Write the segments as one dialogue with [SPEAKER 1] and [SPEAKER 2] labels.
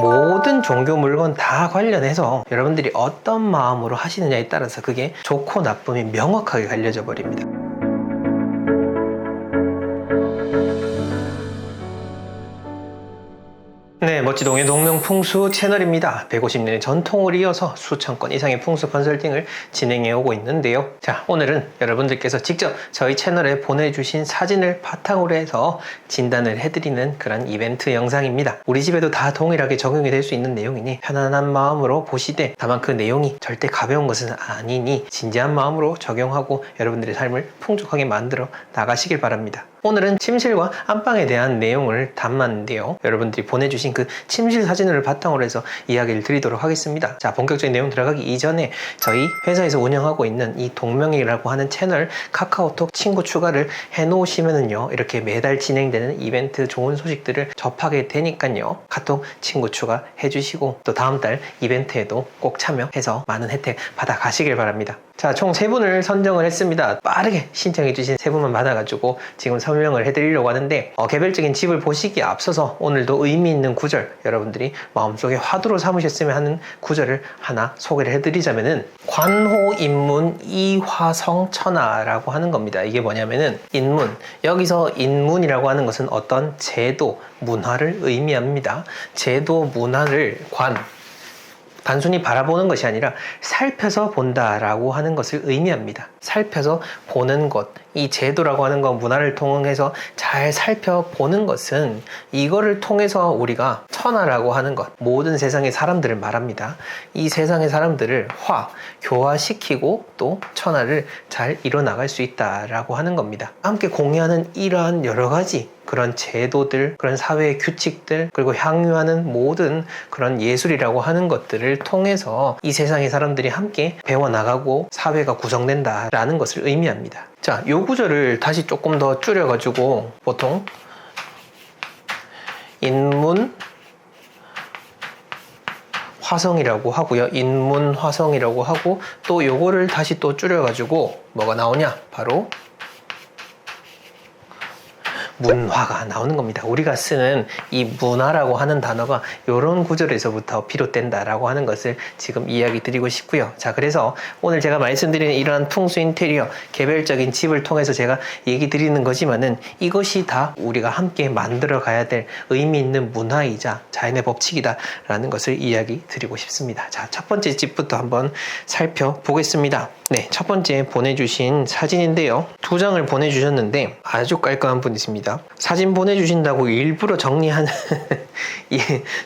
[SPEAKER 1] 모든 종교 물건 다 관련해서 여러분들이 어떤 마음으로 하시느냐에 따라서 그게 좋고 나쁨이 명확하게 갈려져 버립니다. 네, 멋지동의 동명풍수 채널입니다. 150년의 전통을 이어서 수천 건 이상의 풍수 컨설팅을 진행해 오고 있는데요. 자, 오늘은 여러분들께서 직접 저희 채널에 보내주신 사진을 바탕으로 해서 진단을 해드리는 그런 이벤트 영상입니다. 우리 집에도 다 동일하게 적용이 될 수 있는 내용이니 편안한 마음으로 보시되 다만 그 내용이 절대 가벼운 것은 아니니 진지한 마음으로 적용하고 여러분들의 삶을 풍족하게 만들어 나가시길 바랍니다. 오늘은 침실과 안방에 대한 내용을 담았는데요. 여러분들이 보내주신 그 침실 사진을 바탕으로 해서 이야기를 드리도록 하겠습니다. 자, 본격적인 내용 들어가기 이전에 저희 회사에서 운영하고 있는 이 동명이라고 하는 채널 카카오톡 친구 추가를 해 놓으시면은요. 이렇게 매달 진행되는 이벤트 좋은 소식들을 접하게 되니까요. 카톡 친구 추가 해주시고 또 다음 달 이벤트에도 꼭 참여해서 많은 혜택 받아 가시길 바랍니다. 자, 총 세 분을 선정을 했습니다. 빠르게 신청해주신 세 분만 받아가지고 지금 설명을 해드리려고 하는데, 어, 개별적인 집을 보시기에 앞서서 오늘도 의미 있는 구절, 여러분들이 마음속에 화두로 삼으셨으면 하는 구절을 하나 소개를 해드리자면은, 관호 인문 이화성 천하라고 하는 겁니다. 이게 뭐냐면은, 인문. 여기서 인문이라고 하는 것은 어떤 제도, 문화를 의미합니다. 제도, 문화를 관, 단순히 바라보는 것이 아니라 살펴서 본다라고 하는 것을 의미합니다. 살펴서 보는 것, 이 제도라고 하는 것, 문화를 통해서 잘 살펴보는 것은 이거를 통해서 우리가 천하라고 하는 것, 모든 세상의 사람들을 말합니다. 이 세상의 사람들을 화, 교화시키고 또 천하를 잘 이뤄나갈 수 있다라고 하는 겁니다. 함께 공유하는 이러한 여러 가지 그런 제도들, 그런 사회의 규칙들, 그리고 향유하는 모든 그런 예술이라고 하는 것들을 통해서 이 세상의 사람들이 함께 배워나가고 사회가 구성된다라는 것을 의미합니다. 자, 요 구절을 다시 조금 더 줄여가지고 보통 인문 화성이라고 하고요. 인문 화성이라고 하고 또 요거를 다시 또 줄여가지고 뭐가 나오냐? 바로 문화가 나오는 겁니다. 우리가 쓰는 이 문화라고 하는 단어가 이런 구절에서부터 비롯된다라고 하는 것을 지금 이야기 드리고 싶고요. 자, 그래서 오늘 제가 말씀드리는 이러한 풍수 인테리어, 개별적인 집을 통해서 제가 얘기 드리는 거지만은 이것이 다 우리가 함께 만들어 가야 될 의미 있는 문화이자 자연의 법칙이다라는 것을 이야기 드리고 싶습니다. 자, 첫 번째 집부터 한번 살펴보겠습니다. 네, 첫 번째 보내주신 사진인데요. 두 장을 보내주셨는데 아주 깔끔한 분이십니다. 사진 보내주신다고 일부러 정리한 예,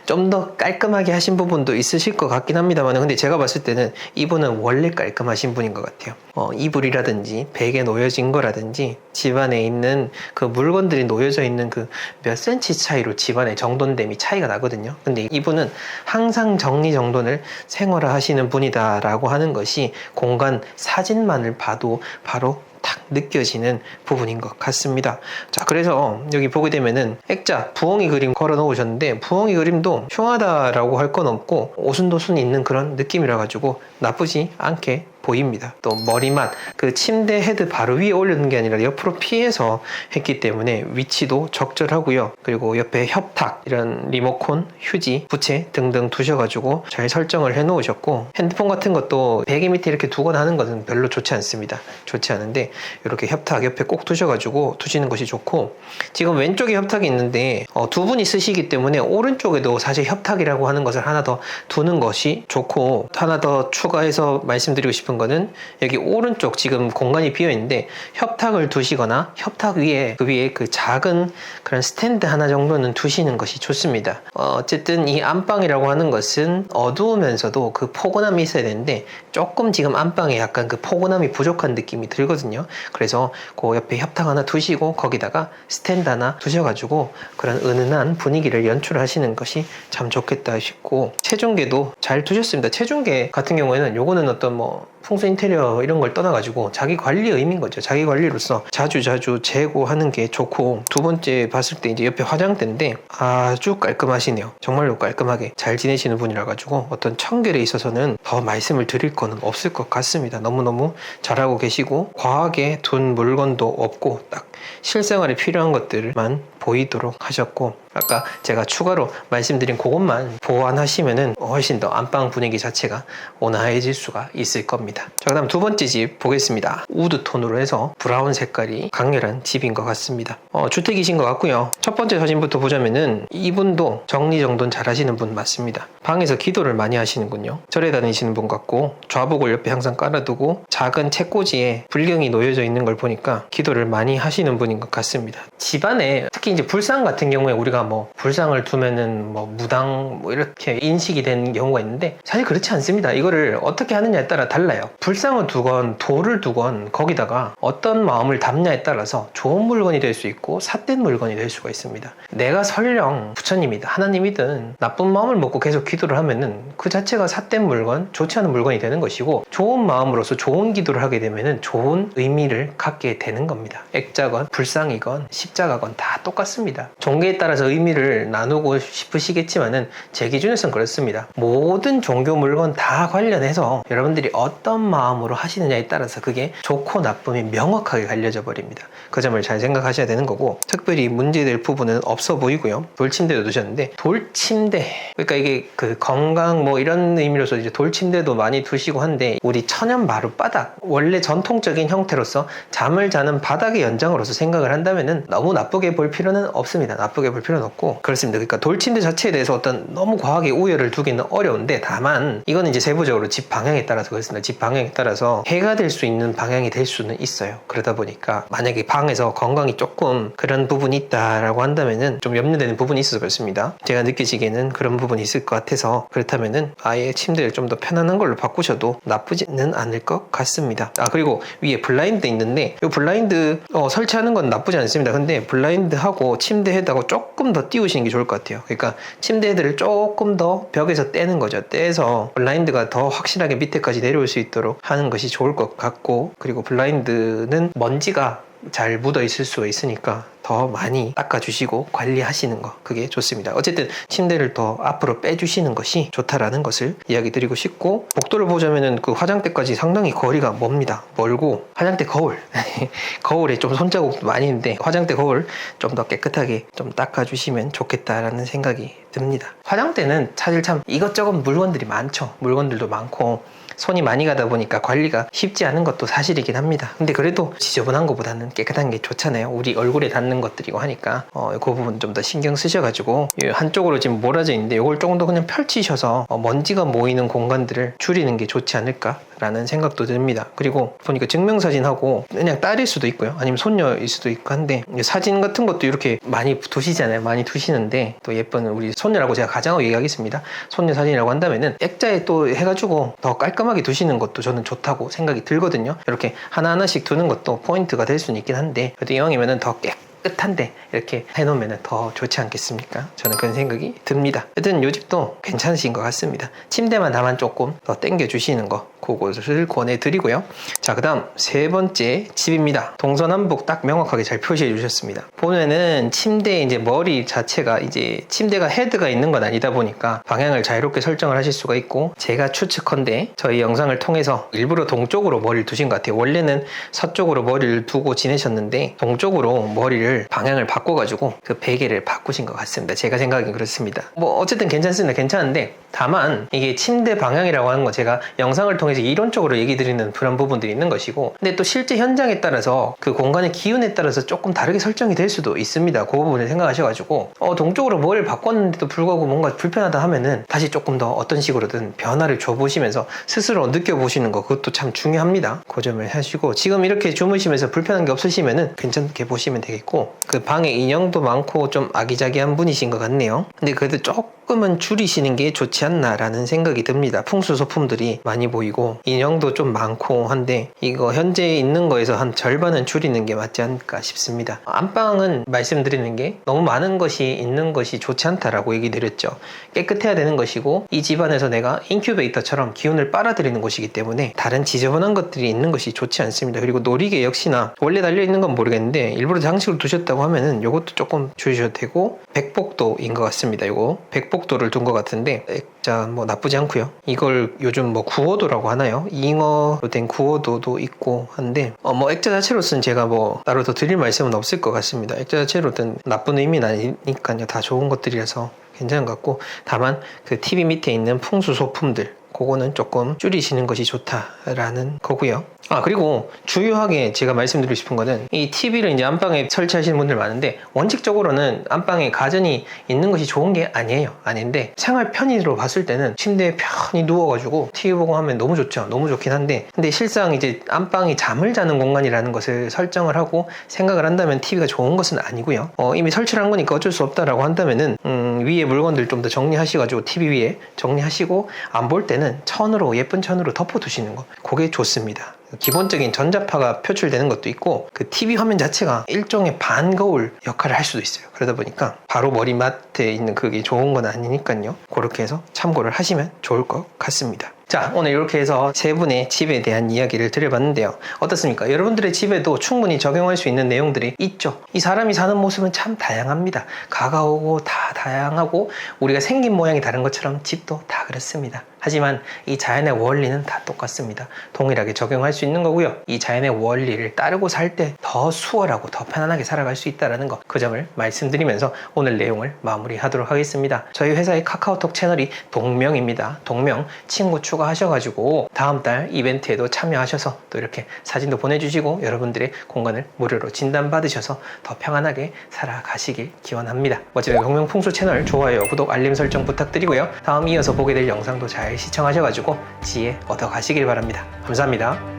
[SPEAKER 1] 좀 더 깔끔하게 하신 부분도 있으실 것 같긴 합니다만 근데 제가 봤을 때는 이분은 원래 깔끔하신 분인 것 같아요. 어, 이불이라든지 베개 놓여진 거라든지 집안에 있는 그 물건들이 놓여져 있는 그 몇 센치 차이로 집안의 정돈됨이 차이가 나거든요. 근데 이분은 항상 정리 정돈을 생활화 하시는 분이다 라고 하는 것이 공간 사진만을 봐도 바로 딱 느껴지는 부분인 것 같습니다. 자, 그래서 여기 보게 되면은 액자, 부엉이 그림 걸어 놓으셨는데 부엉이 그림도 흉하다라고 할 건 없고 오순도순 있는 그런 느낌이라 가지고 나쁘지 않게 보입니다. 또 머리만 그 침대 헤드 바로 위에 올리는 게 아니라 옆으로 피해서 했기 때문에 위치도 적절하고요. 그리고 옆에 협탁, 이런 리모콘, 휴지, 부채 등등 두셔가지고 잘 설정을 해 놓으셨고 핸드폰 같은 것도 베개 밑에 이렇게 두거나 하는 것은 별로 좋지 않습니다. 좋지 않은데 이렇게 협탁 옆에 꼭 두셔가지고 두시는 것이 좋고 지금 왼쪽에 협탁이 있는데 어, 두 분이 쓰시기 때문에 오른쪽에도 사실 협탁이라고 하는 것을 하나 더 두는 것이 좋고 하나 더 추가해서 말씀드리고 싶은 거는 여기 오른쪽 지금 공간이 비어 있는데 협탁을 두시거나 협탁 위에 그 위에 그 작은 그런 스탠드 하나 정도는 두시는 것이 좋습니다. 어, 어쨌든 이 안방이라고 하는 것은 어두우면서도 그 포근함이 있어야 되는데 조금 지금 안방에 약간 그 포근함이 부족한 느낌이 들거든요. 그래서 그 옆에 협탁 하나 두시고 거기다가 스탠드 하나 두셔가지고 그런 은은한 분위기를 연출하시는 것이 참 좋겠다 싶고 체중계도 잘 두셨습니다. 체중계 같은 경우에는 요거는 어떤 뭐 풍수 인테리어 이런 걸 떠나가지고 자기 관리 의미인 거죠. 자기 관리로서 자주 자주 재고하는 게 좋고 두 번째 봤을 때 이제 옆에 화장대인데 아주 깔끔하시네요. 정말로 깔끔하게 잘 지내시는 분이라 가지고 어떤 청결에 있어서는 더 말씀을 드릴 거는 없을 것 같습니다. 너무너무 잘하고 계시고 과하게 둔 물건도 없고 딱 실생활에 필요한 것들만 보이도록 하셨고 아까 제가 추가로 말씀드린 그것만 보완하시면은 훨씬 더 안방 분위기 자체가 온화해질 수가 있을 겁니다. 자, 그다음 두 번째 집 보겠습니다. 우드 톤으로 해서 브라운 색깔이 강렬한 집인 것 같습니다. 어, 주택이신 것 같고요. 첫 번째 사진부터 보자면은 이분도 정리정돈 잘 하시는 분 맞습니다. 방에서 기도를 많이 하시는군요. 절에 다니시는 분 같고 좌복을 옆에 항상 깔아두고 작은 책꽂이에 불경이 놓여져 있는 걸 보니까 기도를 많이 하시는 분인 것 같습니다. 집안에 특히 이제 불상 같은 경우에 우리가 뭐 불상을 두면은 뭐 무당 뭐 이렇게 인식이 되는 경우가 있는데 사실 그렇지 않습니다. 이거를 어떻게 하느냐에 따라 달라요. 불상을 두건 돌을 두건 거기다가 어떤 마음을 담냐에 따라서 좋은 물건이 될 수 있고 삿된 물건이 될 수가 있습니다. 내가 설령 부처님이다 하나님이든 나쁜 마음을 먹고 계속 기도를 하면은 그 자체가 삿된 물건, 좋지 않은 물건이 되는 것이고 좋은 마음으로서 좋은 기도를 하게 되면은 좋은 의미를 갖게 되는 겁니다. 액자건 불상이건 십자가건 다 똑같습니다. 종교에 따라서 의미를 나누고 싶으시겠지만은 제 기준에선 그렇습니다. 모든 종교 물건 다 관련해서 여러분들이 어떤 마음으로 하시느냐에 따라서 그게 좋고 나쁨이 명확하게 갈려져 버립니다. 그 점을 잘 생각하셔야 되는 거고 특별히 문제될 부분은 없어 보이고요. 돌침대도 두셨는데 돌침대 그러니까 이게 그 건강 뭐 이런 의미로서 이제 돌침대도 많이 두시고 한데 우리 천연 마룻바닥 원래 전통적인 형태로서 잠을 자는 바닥의 연장으로서 생각을 한다면은 너무 나쁘게 볼 필요는 없습니다. 나쁘게 볼 필요는 없고 그렇습니다. 그러니까 돌침대 자체에 대해서 어떤 너무 과하게 우열을 두기는 어려운데 다만 이거는 이제 세부적으로 집 방향에 따라서 그렇습니다. 집 방향에 따라서 해가 될 수 있는 방향이 될 수는 있어요. 그러다 보니까 만약에 방에서 건강이 조금 그런 부분이 있다라고 한다면은 좀 염려되는 부분이 있어서 그렇습니다. 제가 느끼시기에는 그런 부분이 있을 것 같아서 그렇다면은 아예 침대를 좀 더 편안한 걸로 바꾸셔도 나쁘지는 않을 것 같습니다. 아 그리고 위에 블라인드 있는데 이 블라인드 어, 설치하는 건 나쁘지 않습니다. 근데 블라인드 하고 침대 헤드하고 조금 더 띄우시는 게 좋을 것 같아요. 그러니까 침대 헤드를 조금 더 벽에서 떼는 거죠. 떼서 블라인드가 더 확실하게 밑에까지 내려올 수 있도록 하는 것이 좋을 것 같고 그리고 블라인드는 먼지가 잘 묻어 있을 수가 있으니까 더 많이 닦아주시고 관리하시는 거 그게 좋습니다. 어쨌든 침대를 더 앞으로 빼주시는 것이 좋다라는 것을 이야기 드리고 싶고 복도를 보자면은 그 화장대까지 상당히 거리가 멉니다. 멀고 화장대 거울 거울에 좀 손자국도 많이 있는데 화장대 거울 좀 더 깨끗하게 좀 닦아주시면 좋겠다라는 생각이 듭니다. 화장대는 사실 참 이것저것 물건들이 많죠. 물건들도 많고 손이 많이 가다 보니까 관리가 쉽지 않은 것도 사실이긴 합니다. 근데 그래도 지저분한 것보다는 깨끗한 게 좋잖아요. 우리 얼굴에 닿는 것들이고 하니까 어, 그 부분 좀 더 신경 쓰셔가지고 이 한쪽으로 지금 몰아져 있는데 이걸 조금 더 그냥 펼치셔서 어, 먼지가 모이는 공간들을 줄이는 게 좋지 않을까 라는 생각도 듭니다. 그리고 보니까 증명사진하고 그냥 딸일 수도 있고요. 아니면 손녀일 수도 있고 한데 사진 같은 것도 이렇게 많이 두시잖아요. 많이 두시는데 또 예쁜 우리 손녀라고 제가 가장하고 얘기하겠습니다. 손녀 사진이라고 한다면은 액자에 또 해가지고 더 깔끔하게 두시는 것도 저는 좋다고 생각이 들거든요. 이렇게 하나하나씩 두는 것도 포인트가 될 수는 있긴 한데 그래도 이왕이면은 더 깨끗 한데 이렇게 해놓으면 더 좋지 않겠습니까? 저는 그런 생각이 듭니다. 하여튼 요 집도 괜찮으신 것 같습니다. 침대만 다만 조금 더 땡겨주시는 거 그것을 권해드리고요. 자, 그 다음 세 번째 집입니다. 동서남북 딱 명확하게 잘 표시해 주셨습니다. 보면은 침대의 이제 머리 자체가 이제 침대가 헤드가 있는 건 아니다 보니까 방향을 자유롭게 설정을 하실 수가 있고 제가 추측컨대 저희 영상을 통해서 일부러 동쪽으로 머리를 두신 것 같아요. 원래는 서쪽으로 머리를 두고 지내셨는데 동쪽으로 머리를 방향을 바꿔가지고 그 베개를 바꾸신 것 같습니다. 제가 생각엔 그렇습니다. 뭐 어쨌든 괜찮습니다. 괜찮은데 다만 이게 침대 방향이라고 하는 거 제가 영상을 통해서 이론적으로 얘기 드리는 그런 부분들이 있는 것이고 근데 또 실제 현장에 따라서 그 공간의 기운에 따라서 조금 다르게 설정이 될 수도 있습니다. 그 부분을 생각하셔가지고 어, 동쪽으로 머리를 바꿨는데도 불구하고 뭔가 불편하다 하면은 다시 조금 더 어떤 식으로든 변화를 줘보시면서 스스로 느껴보시는 거 그것도 참 중요합니다. 그 점을 하시고 지금 이렇게 주무시면서 불편한 게 없으시면은 괜찮게 보시면 되겠고 그 방에 인형도 많고 좀 아기자기한 분이신 것 같네요. 근데 그래도 조금은 줄이시는 게 좋지 않나라는 생각이 듭니다. 풍수 소품들이 많이 보이고 인형도 좀 많고 한데 이거 현재 있는 거에서 한 절반은 줄이는 게 맞지 않을까 싶습니다. 안방은 말씀드리는 게 너무 많은 것이 있는 것이 좋지 않다라고 얘기 드렸죠. 깨끗해야 되는 것이고 이 집안에서 내가 인큐베이터처럼 기운을 빨아들이는 곳이기 때문에 다른 지저분한 것들이 있는 것이 좋지 않습니다. 그리고 놀이개 역시나 원래 달려 있는 건 모르겠는데 일부러 장식으로 두셨다고 하면은 요것도 조금 줄이셔도 되고 백복도인 것 같습니다. 요거 백복도를 둔 것 같은데 액자 뭐 나쁘지 않고요. 이걸 요즘 뭐 구호도라고 하나요? 잉어로 된 구호도도 있고 한데 어 뭐 액자 자체로서는 제가 뭐 따로 더 드릴 말씀은 없을 것 같습니다. 액자 자체로든 나쁜 의미는 아니니까요. 다 좋은 것들이라서 괜찮은 것 같고 다만 그 TV 밑에 있는 풍수 소품들 그거는 조금 줄이시는 것이 좋다라는 거고요. 아 그리고 주요하게 제가 말씀드리고 싶은 거는 이 TV를 이제 안방에 설치하시는 분들 많은데 원칙적으로는 안방에 가전이 있는 것이 좋은 게 아니에요. 아닌데 생활 편의로 봤을 때는 침대에 편히 누워가지고 TV 보고 하면 너무 좋죠. 너무 좋긴 한데 근데 실상 이제 안방이 잠을 자는 공간이라는 것을 설정을 하고 생각을 한다면 TV가 좋은 것은 아니고요. 어, 이미 설치를 한 거니까 어쩔 수 없다라고 한다면은 음, 위에 물건들 좀 더 정리하셔가지고 TV 위에 정리하시고 안 볼 때는 천으로 예쁜 천으로 덮어두시는 거 그게 좋습니다. 기본적인 전자파가 표출되는 것도 있고 그 TV 화면 자체가 일종의 반거울 역할을 할 수도 있어요. 그러다 보니까 바로 머리맡에 있는 그게 좋은 건 아니니까요. 그렇게 해서 참고를 하시면 좋을 것 같습니다. 자, 오늘 이렇게 해서 세 분의 집에 대한 이야기를 드려봤는데요. 어떻습니까? 여러분들의 집에도 충분히 적용할 수 있는 내용들이 있죠. 이 사람이 사는 모습은 참 다양합니다. 가가오고 다 다양하고 우리가 생긴 모양이 다른 것처럼 집도 다 그렇습니다. 하지만 이 자연의 원리는 다 똑같습니다. 동일하게 적용할 수 있는 거고요. 이 자연의 원리를 따르고 살 때 더 수월하고 더 편안하게 살아갈 수 있다는 거, 그 점을 말씀드리면서 오늘 내용을 마무리하도록 하겠습니다. 저희 회사의 카카오톡 채널이 동명입니다. 동명 친구 추가하셔가지고 다음 달 이벤트에도 참여하셔서 또 이렇게 사진도 보내주시고 여러분들의 공간을 무료로 진단받으셔서 더 평안하게 살아가시길 기원합니다. 멋지게 경명풍수 채널 좋아요, 구독, 알림 설정 부탁드리고요. 다음 이어서 보게 될 영상도 잘 시청하셔가지고 지혜 얻어가시길 바랍니다. 감사합니다.